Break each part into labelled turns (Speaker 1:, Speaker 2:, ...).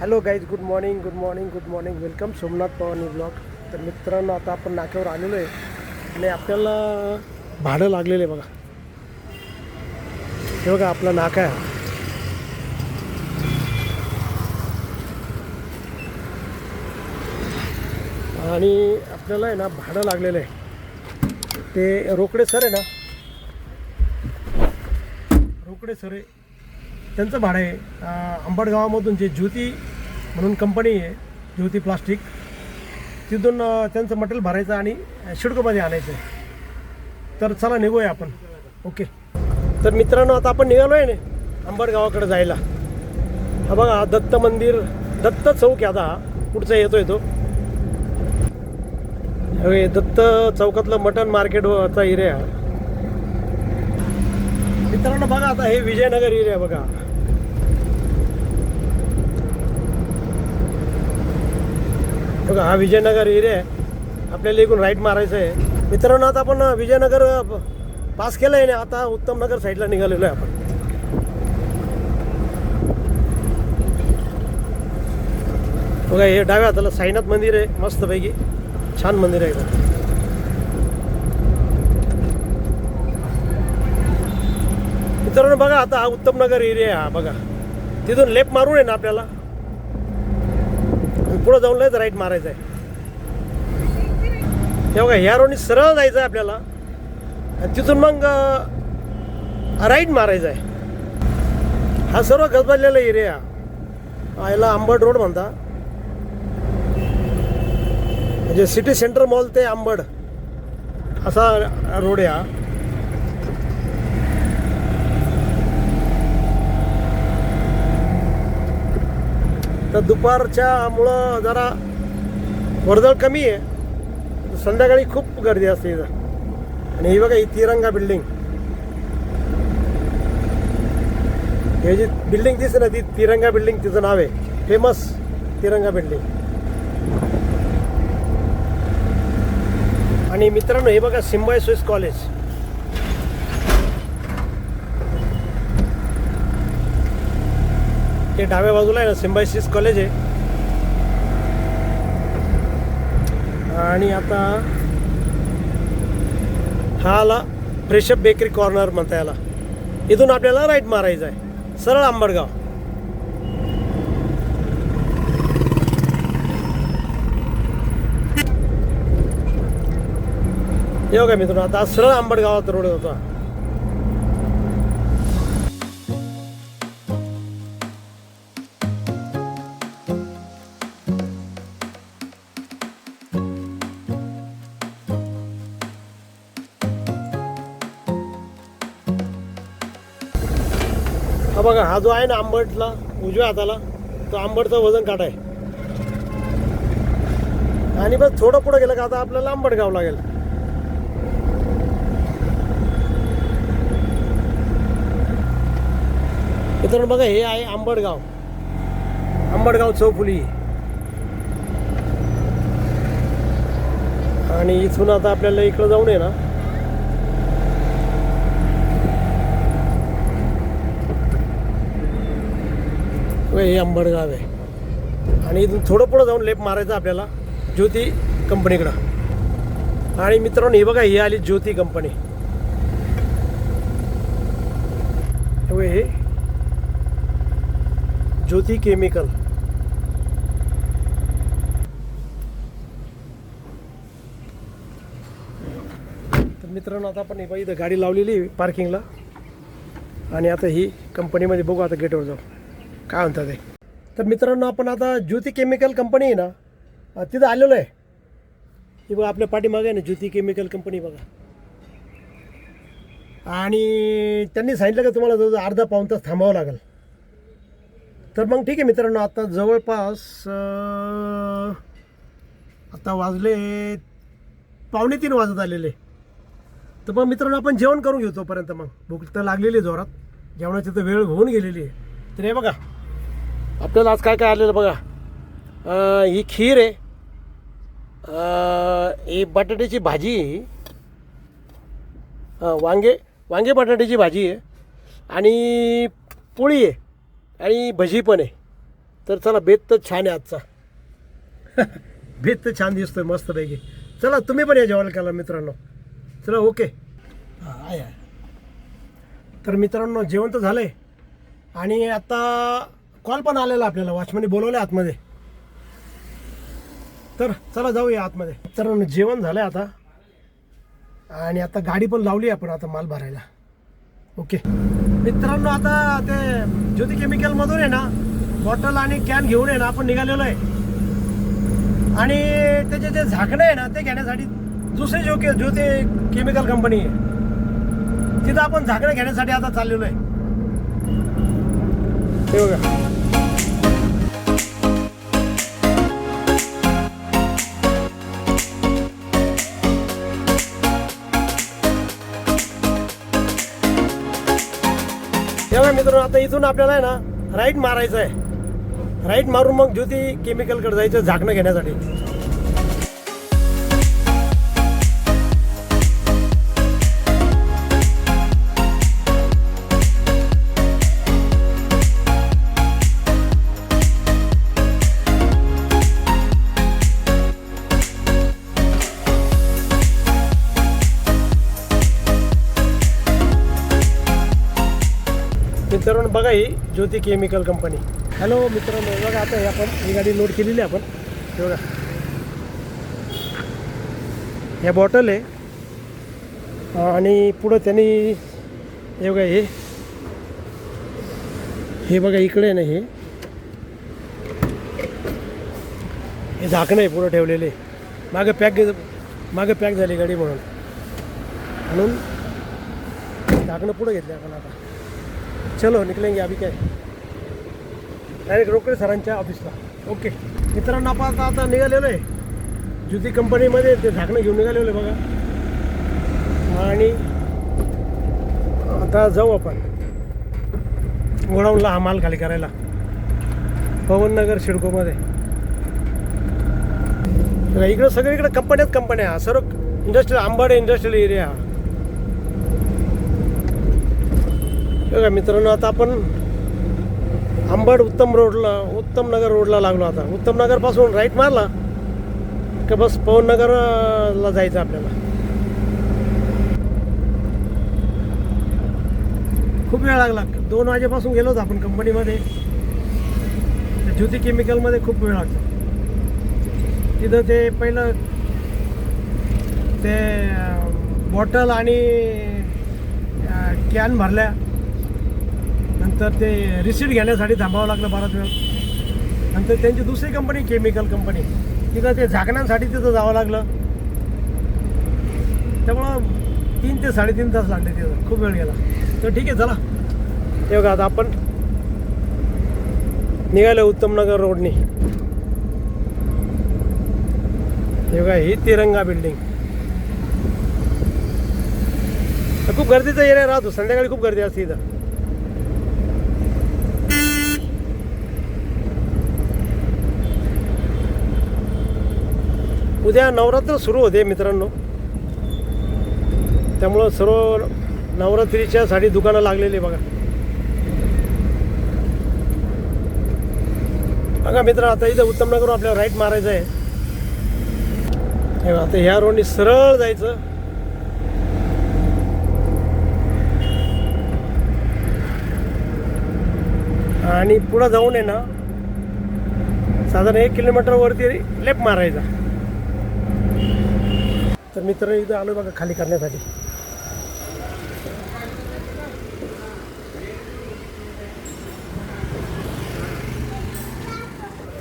Speaker 1: Hello guys good morning good morning good morning welcome Somnath पवानी blog तर मित्रांनो आता आपण नाक्यावर आलेलो आहे. आणि आपल्याला भाडं लागलेलं आहे बघा. हे बघा आपला नाका आहे आणि आपल्याला आहे ना भाडं लागलेलं आहे. ते रोकडे सर आहे ना. रोकडे सर आहे. त्यांचं भाडं आहे. आंबडगावामधून जे ज्योती म्हणून कंपनी आहे ज्योती प्लास्टिक तिथून त्यांचं मटेरियल भरायचं आणि शिडकोमध्ये आणायचं आहे. तर चला निघूया आपण. ओके. तर मित्रांनो आता आपण निघालो आहे ना आंबडगावाकडे जायला. हा बघा दत्त मंदिर दत्त चौक आहे आता. पुढचा येतो तो. हे दत्त चौकातलं मटन मार्केटचा एरिया मित्रांनो बघा आता हे विजयनगर एरिया बघा. बघा हा विजयनगर एरिया आहे. आपल्याला इकडून राईट मारायचं आहे. मित्रांनो आता आपण विजयनगर पास केलं आहे ना? आता उत्तमनगर साईडला निघालेलो आहे आपण. बघा हे डाव्या हाताला साईनाथ मंदिर आहे. मस्तपैकी. छान मंदिर आहे एकदम. मित्रांनो बघा आता हा उत्तमनगर एरिया आहे. हा बघा. तिथून लेप मारून आहे ना आपल्याला? पुढं जाऊन लयच राईट मारायचं आहे. तेव्हा काय ह्या रोडनी सरळ जायचं आहे आपल्याला. आणि तिथून मग राईट मारायचं आहे. हा सर्व गजबजलेला एरिया याला आंबड रोड म्हणता म्हणजे सिटी सेंटर मॉल ते आंबड असा रोड आहे हा. तर दुपारच्या मुळं जरा वर्दळ कमी आहे. संध्याकाळी खूप गर्दी असते इथं. आणि ही बघा ही तिरंगा बिल्डिंग हे जी बिल्डिंग दिसते ना ती तिरंगा बिल्डिंग तिचं नाव आहे. फेमस तिरंगा बिल्डिंग आणि मित्रांनो हे बघा सिम्बायसिस कॉलेज हे डाव्या बाजूला आहे ना सिम्बायसिस कॉलेज आहे. आणि आता हा आला फ्रेशअप बेकरी कॉर्नर म्हणता याला. इथून आपल्याला राईट मारायचं आहे. सरळ आंबडगाव. येऊ का मित्रांनो? आता सरळ आंबडगावात रोड होता. हा बघा हा जो आहे ना आंबटला उजव्या हाताला तो आंबटचं वजन काटा आहे. आणि बस थोडं पुढं गेलं का आता आपल्याला आंबट गाव लागेल. मित्रांनो बघा हे आहे आंबडगाव आंबडगाव चौफुली. आणि इथून आता आपल्याला इकडं जाऊन आहे ना व हे अंबडगाव आहे. आणि इथून थोडं पुढं जाऊन लेप मारायचं आपल्याला ज्योती कंपनीकडं. आणि मित्रांनो हे बघा ही आली ज्योती कंपनी. हे ज्योती केमिकल. तर मित्रांनो आता आपण हे बघा इथं गाडी लावलेली आहे पार्किंगला आणि आता ही कंपनीमध्ये बघू आता गेटवर जाऊ. काय म्हणतात ते? तर मित्रांनो आपण आता ज्योती केमिकल कंपनी आहे ना तिथं आलेलो आहे. हे बघा आपल्या पाठीमागे आहे ना ज्योती केमिकल कंपनी बघा. आणि त्यांनी सांगितलं का तुम्हाला जवळ अर्धा पाऊन तास थांबावं लागेल. तर मग ठीक आहे मित्रांनो आता जवळपास आता वाजले पावणे तीन वाजत आलेले. तर मग मित्रांनो आपण जेवण करून घेऊ तोपर्यंत मग. भूक तर लागलेली आहे जोरात. जेवणाची तर वेळ होऊन गेलेली आहे. तर हे बघा आपल्याला आज काय काय आलेलं बघा. ही खीर आहे. ही बटाट्याची भाजी वांगे वांगे बटाट्याची भाजी आहे. आणि पोळी आहे. आणि भजी पण आहे. तर चला बेत तर छान आहे आजचा. बेत तर छान दिसतोय मस्तपैकी. चला तुम्ही पण या जेवायला केला मित्रांनो. चला ओके हां आहे तर मित्रांनो जेवण तर झालं आहे आणि आता कॉल पण आलेला आपल्याला वॉचमॅनने बोलवलं आतमध्ये. तर चला जाऊया आतमध्ये. तर जेवण झालं आहे आता. आणि आता गाडी पण लावली आपण आता माल भरायला. ओके. मित्रांनो आता ते ज्योती केमिकलमधून आहे ना बॉटल आणि कॅन घेऊन आहे ना आपण निघालेलो आहे. आणि त्याचे जे झाकणं आहे ना ते घेण्यासाठी दुसरी जो के ज्योती केमिकल कंपनी आहे. तिथं आपण झाकणं घेण्यासाठी आता चाललेलो आहे. हे बघा. मित्रांनो आता इथून आपल्याला आहे ना राईट मारायचं आहे. राईट मारून मग ज्योती केमिकलकडे जायचं झाकणं घेण्यासाठी. मित्रांनो बघा ही ज्योती केमिकल कंपनी. हॅलो मित्रांनो बघा आता हे आपण ही गाडी लोड केलेली आहे आपण. बघा. ह्या बॉटल आहे. आणि पुढं त्यांनी हे बघा हे. हे बघा इकडे ना हे. हे झाकणं आहे पुढं ठेवलेले. मागं पॅक मागं पॅक झाली गाडी म्हणून. म्हणून झाकणं पुढं घेतलं आपण आता. चलो निकलेंगे अभी काय? डायरेक्ट रोकडे सरांच्या ऑफिसला ओके मित्रांनो आपण आता आता निघालेलो आहे. ज्युती कंपनीमध्ये ते झाकणं घेऊन निघालेलो आहे बघा. आणि आता जाऊ आपण. गोडाऊनला हा माल खाली करायला. पवननगर शिडकोमध्ये. इकडं सगळीकडे कंपन्याच कंपन्या हा सर्व इंडस्ट्रियल आंबाड इंडस्ट्रियल एरिया हा बघा मित्रांनो आता आपण आंबड उत्तम रोडला उत्तम नगर रोडला लागलो आता. उत्तम नगरपासून राईट मारला का बस पवननगरला जायचं आपल्याला? खूप वेळ लागला. दोन वाजेपासून गेलो होतो आपण कंपनीमध्ये ज्योती केमिकलमध्ये खूप वेळ लागतो. तिथं ते पहिलं ते बॉटल आणि कॅन भरल्या. नंतर ते रिसीट घेण्यासाठी थांबावं लागलं बराच वेळ. नंतर त्यांची दुसरी कंपनी केमिकल कंपनी तिथं ते झाकण्यासाठी तिथं जावं लागलं. त्यामुळं तीन ते साडेतीन तास लागले तिथं. खूप वेळ गेला. तर ठीक आहे चला. ते बघा आता आपण? निघालो उत्तमनगर रोडनी. हे बघा ही तिरंगा बिल्डिंग खूप गर्दीचा एरिया राहतो. संध्याकाळी खूप गर्दी असते इथं. उद्या नवरात्र सुरू होते मित्रांनो. त्यामुळं सर्व नवरात्रीच्या साठी दुकानं लागलेली बघा. बघा मित्र आता इथं उत्तमनगर आपल्याला राईट मारायचं आहे. हे आता ह्या रोडनी सरळ जायचं. आणि पुढं जाऊन आहे ना साधारण एक किलोमीटर वरती लेफ्ट मारायचा. तर मित्र इथं आलो बघा खाली करण्यासाठी.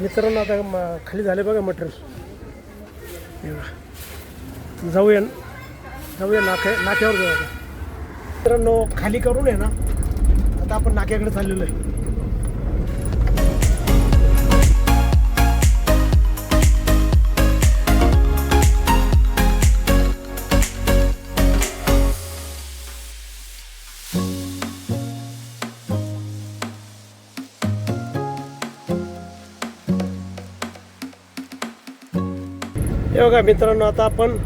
Speaker 1: मित्रांनो आता म- खाली झाले बघा मटेरियल. जाऊया जाऊया नाक्या नाक्यावर जाऊ मित्रांनो खाली करून आहे ना. आता आपण नाक्याकडे चाललेलो आहे. हे बघा मित्रांनो आता आपण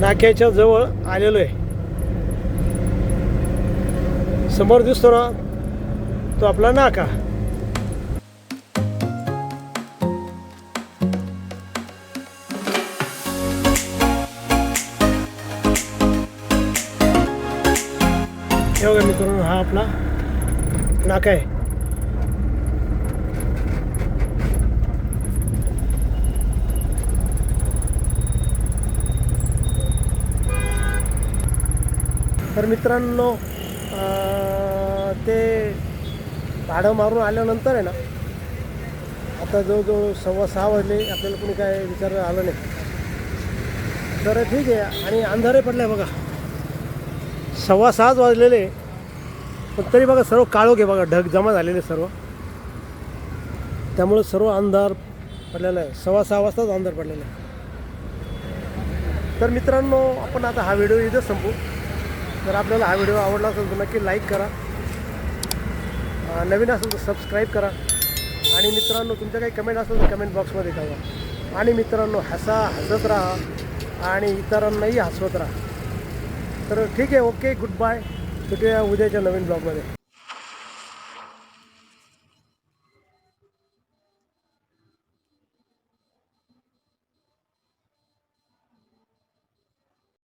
Speaker 1: नाक्याच्या जवळ आलेलो आहे. समोर दिसतो ना तो आपला नाका. हे बघा मित्रांनो हा आपला नाका आहे. तर मित्रांनो ते भाडं मारून आल्यानंतर आहे ना आता जवळजवळ सव्वा सहा वाजले आपल्याला कोणी काय विचार आलं नाही. तर ठीक आहे आणि अंधारे पडले बघा. सव्वा सहाच वाजलेले पण तरी बघा सर्व काळोख आहे बघा ढग जमा झालेले सर्व. त्यामुळे सर्व अंधार पडलेला आहे. सव्वा सहा वाजताच अंधार पडलेला आहे. तर मित्रांनो आपण आता हा व्हिडिओ इथं संपू जर आपल्याला हा व्हिडिओ आवडला असेल तर नक्की लाईक करा. नवीन असेल तर सबस्क्राईब करा. आणि मित्रांनो तुमच्या काही कमेंट असेल तर कमेंट बॉक्समध्ये कळवा आणि मित्रांनो हसा हसत राहा आणि इतरांनाही हसवत राहा. तर ठीक आहे ओके गुड बाय भेटूया उद्याच्या नवीन ब्लॉगमध्ये